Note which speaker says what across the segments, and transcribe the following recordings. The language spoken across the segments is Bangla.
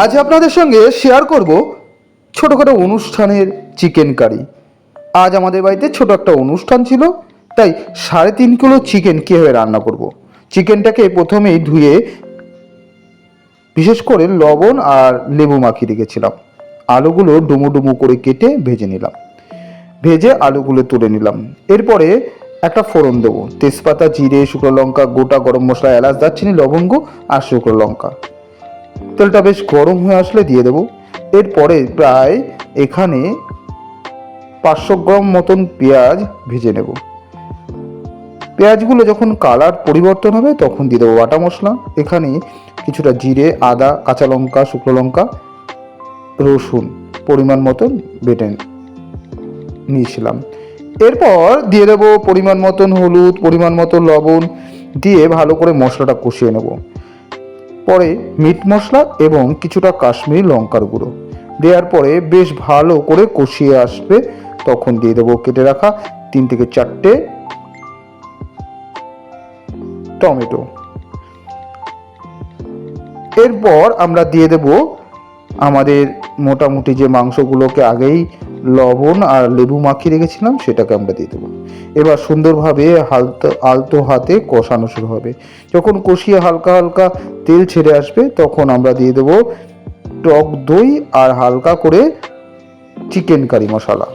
Speaker 1: আজ আপনাদের সঙ্গে শেয়ার করব ছোটোখাটো অনুষ্ঠানের চিকেন কারি আজ আমাদের বাড়িতে ছোট একটা অনুষ্ঠান ছিল, তাই সাড়ে তিন কিলো চিকেন কীভাবে রান্না করব। চিকেনটাকে প্রথমেই ধুয়ে বিশেষ করে লবণ আর লেবু মাখিয়ে রেখেছিলাম। আলুগুলো ডুমু ডুমু করে কেটে ভেজে নিলাম। ভেজে আলুগুলো তুলে নিলাম। এরপরে একটা ফোড়ন দেবো। তেজপাতা, জিরে, শুকনো লঙ্কা, গোটা গরম মশলা, এলাচ, দারচিনি, লবঙ্গ আর শুকনো লঙ্কা। তেলটা বেশ গরম হয়ে আসলে দিয়ে দেবো। এরপরে প্রায় এখানে পাঁচশো গ্রাম মতন পেঁয়াজ ভেজে নেব। পেঁয়াজগুলো যখন কালার পরিবর্তন হবে, তখন দিয়ে দেবো বাটা মশলা। এখানে কিছুটা জিরে, আদা, কাঁচা লঙ্কা, শুকনো লঙ্কা, রসুন পরিমাণ মতন বেটে নিয়েছিলাম। এরপর দিয়ে দেবো পরিমাণ মতন হলুদ, পরিমাণ মতো লবণ দিয়ে ভালো করে মশলাটা কষিয়ে নেব। পরে মিট মশলা এবং কিছুটা কাশ্মীরি লঙ্কার গুঁড়ো। দেওয়ার পরে বেশ ভালো করে কষিয়ে আসবে। তখন দিয়ে দেবো কেটে রাখা তিন থেকে চারটে টমেটো। এরপর আমরা দিয়ে দেব আমাদের মোটামুটি যে মাংসগুলোকে আগেই লবণ আর লেবু মাখিয়ে রেখেছিলাম, সেটাকে আমরা দিয়ে দেবো। এবার সুন্দরভাবে হালতো, আলতো হাতে কষানো শুরু হবে। যখন কষিয়ে হালকা হালকা তেল ছেড়ে আসবে, তখন আমরা দিয়ে দেবো টক দই আর হালকা করে চিকেন কারি মশলা।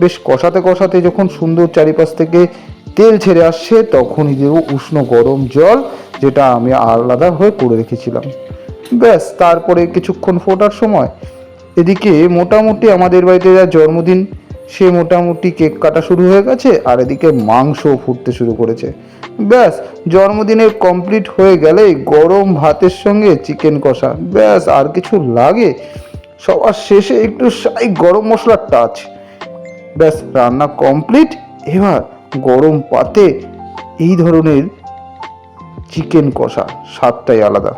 Speaker 1: বেশ কষাতে কষাতে যখন সুন্দর চারিপাশ থেকে তেল ছেড়ে আসছে, তখনই দেবো উষ্ণ গরম জল, যেটা আমি আলাদা হয়ে করে রেখেছিলাম। ব্যাস, তারপরে কিছুক্ষণ ফোটার সময় এদিকে মোটামুটি আমাদের বাড়িতে যা জন্মদিন, সে মোটামুটি কেক কাটা শুরু হয়ে গেছে আর এদিকে মাংস ফুটতে শুরু করেছে। ব্যাস জন্মদিনের কমপ্লিট হয়ে গেলে গরম ভাতের সঙ্গে চিকেন কষা। ব্যাস, আর কিছু লাগে? সবার শেষে একটু সাই গরম মশলার টাচ ব্যাস, রান্না কমপ্লিট এবার গরম পাতে এই ধরনের চিকেন কষা, স্বাদটাই আলাদা।